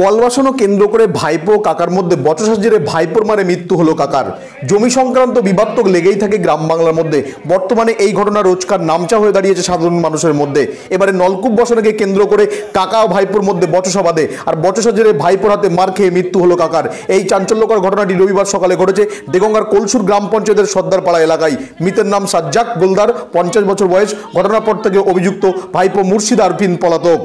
Call বসানো কেন্দ্র করে ভাইপো কাকার মধ্যে বচসা জেরে ভাইপোর মারে মৃত্যু হলো কাকার। জমি সংক্রান্ত বিবাদ তো লেগেই থাকে গ্রাম বাংলার মধ্যে। বর্তমানে এই ঘটনা রোজকার নামচা হয়ে দাঁড়িয়েছে সাধারণ মানুষের মধ্যে। এবারে নলকূপ বসানোকে কেন্দ্র করে কাকা ও ভাইপোর মধ্যে বচসা বাঁধে আর বচসা জেরে ভাইপোর হাতে মার খেয়ে মৃত্যু হলো কাকার। এই চাঞ্চল্যকর ঘটনাটি রবিবার সকালে ঘটেছে দেগঙ্গার কলসুর গ্রাম পঞ্চায়েতের সর্দারপাড়া এলাকায়। মৃতের নাম সাজ্জাক গোলদার, পঞ্চাশ বছর বয়স। ঘটনার পর থেকে অভিযুক্ত ভাইপো মুর্শিদ আরফিন পলাতক।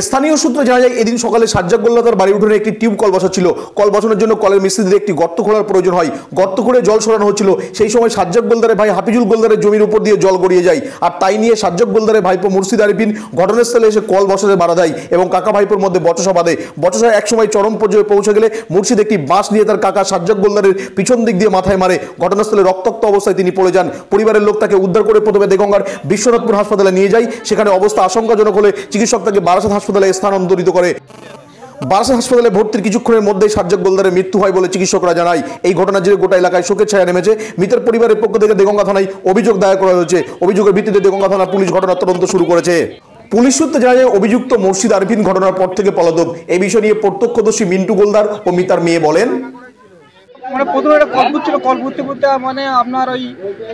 স্থানীয় সূত্রে জানা যায়, এদিন সকালে সাজ্জাক গোল্লা তার বাড়ির উঠোনে একটি টিউব কল বসাচ্ছিল। কল বসানোর জন্য কলের মিস্ত্রিদের একটি গর্ত খোলার প্রয়োজন হয়। গর্ত করে জল সরানো হচ্ছিল। সেই সময় সাজ্জাক গোলদারের ভাই হাফিজুল গোলদারের জমির উপর দিয়ে জল গড়িয়ে যায়। আর তাই নিয়ে সাজ্জাক গোলদারের ভাইপো মুর্শিদ আরিফিন ঘটনাস্থলে এসে কল বসাতে বাধা দেয় এবং কাকা ভাইপোর মধ্যে বচসা বাঁধে। বচসা একসময় চরম পর্যায়ে পৌঁছে গেলে মুর্শিদ একটি বাঁশ নিয়ে তার কাকা সাজ্জাক গোলদারের পিছন দিক দিয়ে মাথায় মারে। ঘটনাস্থলে রক্তাক্ত অবস্থায় তিনি পড়ে যান। পরিবারের লোক তাকে উদ্ধার করে প্রথমে দেগঙ্গার বিশ্বনাথপুর হাসপাতালে নিয়ে যায়। সেখানে অবস্থা আশঙ্কাজনক হলে চিকিৎসক তাকে বারাসাত হাসপাতালে স্থানান্তরিত করে। বারাসাত হাসপাতালে ভর্তির কিছুক্ষণের মধ্যেই সাজ্জাক গোলদারের মৃত্যু হয় বলে চিকিৎসকরা জানায়। এই ঘটনা জেরে গোটা এলাকায় শোকের ছায়া নেমেছে। মৃতের পরিবারের পক্ষ থেকে দেগঙ্গা থানায় অভিযোগ দায়ের করা হয়েছে। অভিযোগের ভিত্তিতে দেগঙ্গা থানা পুলিশ ঘটনার তদন্ত শুরু করেছে। পুলিশ সূত্রে জানা যায়, অভিযুক্ত মুর্শিদ আরফিন ঘটনার পর থেকে পলাতক। এই বিষয় নিয়ে প্রত্যক্ষদর্শী মিন্টু গোলদার ও মিতার মেয়ে বলেন মানে প্রথমে একটা কল করছিল। কল করতে করতে মানে আপনার ওই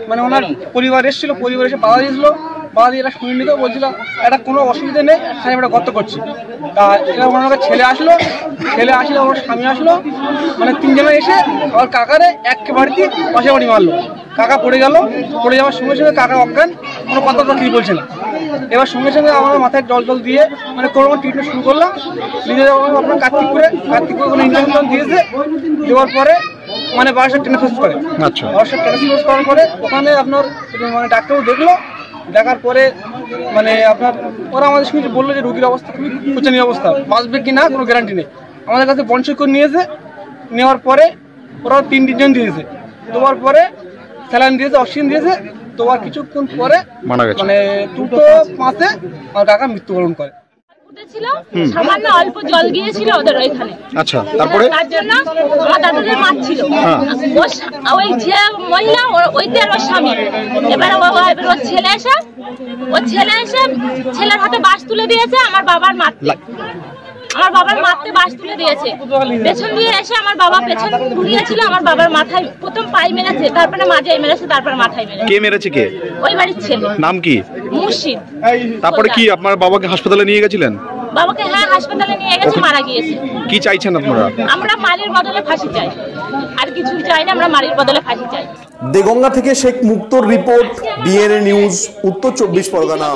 মানে ওনার পরিবার এসেছিল, পরিবার এসে বাধা দিয়েছিল। দিয়ে এটা শুনে নিতে বলছিল এটা কোনো অসুবিধা নেই আমি একটা গর্ত করছি। তা এটা ওনার ছেলে আসলো ছেলে আসলে ওর স্বামী আসলো মানে তিনজনে এসে আমার কাকারে এক বাড়িতে পাশে বাড়ি মারলো। কাকা পড়ে গেল পড়ে যাওয়ার সঙ্গে সঙ্গে কাকা অজ্ঞান কোনো কথা তো কিছু বলছে না। এবার সঙ্গে সঙ্গে আমার মাথায় জল জল দিয়ে মানে কোনো ট্রিটমেন্ট শুরু করলাম। নিজে আপনার কার্তিকপুরে কার্তিকপুরে কোনো ইঞ্জেকশন দিয়েছে। দেওয়ার পরে মানে বারোশো ট্রান্সফার করে। আচ্ছা। বারোশো ট্রান্সফার করার পরে ওখানে আপনার মানে ডাক্তারও দেখল দেখার পরে মানে আপনার ওরা আমাদের সঙ্গে বলল যে রুগীর অবস্থা খুবই শোচনীয় অবস্থা বাঁচবে কি না কোনো গ্যারান্টি নেই। আমাদের কাছে পঞ্চাশ করে নিয়েছে নেওয়ার পরে ওরা তিন তিনজন দিয়েছে। দেওয়ার পরে স্যালাইন দিয়েছে অক্সিজেন দিয়েছে দেওয়ার কিছুক্ষণ পরে মানে দুটো মাসে আমার কাকা মৃত্যুবরণ করে। ছিল সামান্য অল্প জল গিয়েছিল ওদের ওইখানে। আচ্ছা তারপরে? তার জন্য আমার দাদুদের মারছিল। হ্যাঁ। ওর সা- ওই যে মহিলা ওইতে আর ওর স্বামী। এবার ও- ও- এবার ওর ছেলে এসে ওর ছেলে এসে ছেলের হাতে বাঁশ তুলে দিয়েছে আমার বাবার মারতে। আমার বাবার মারতে বাঁশ তুলে দিয়েছে। পেছন দিয়ে এসে আমার বাবা পেছন ঘুরিয়েছিল আমার বাবার মাথায় প্রথম পাই মেরেছে তারপরে মাঝে মেরেছে তারপরে মাথায় মেরেছে। কে মেরেছে কে? ওই বাড়ির ছেলে। নাম কি? মুর্শিদ। তারপরে কি আপনার বাবাকে হাসপাতালে নিয়ে গেছিলেন? বাবাকে হ্যাঁ হাসপাতালে নিয়ে গেছে মারা গিয়েছে। কি চাইছেন আপনারা? আমরা মালির বদলে ফাঁসি চাই। আর কিছু চাই না আমরা মালির বদলে ফাঁসি চাই। দেগঙ্গা থেকে Sheikh Muktar report BNA news উত্তর চব্বিশ পরগনা।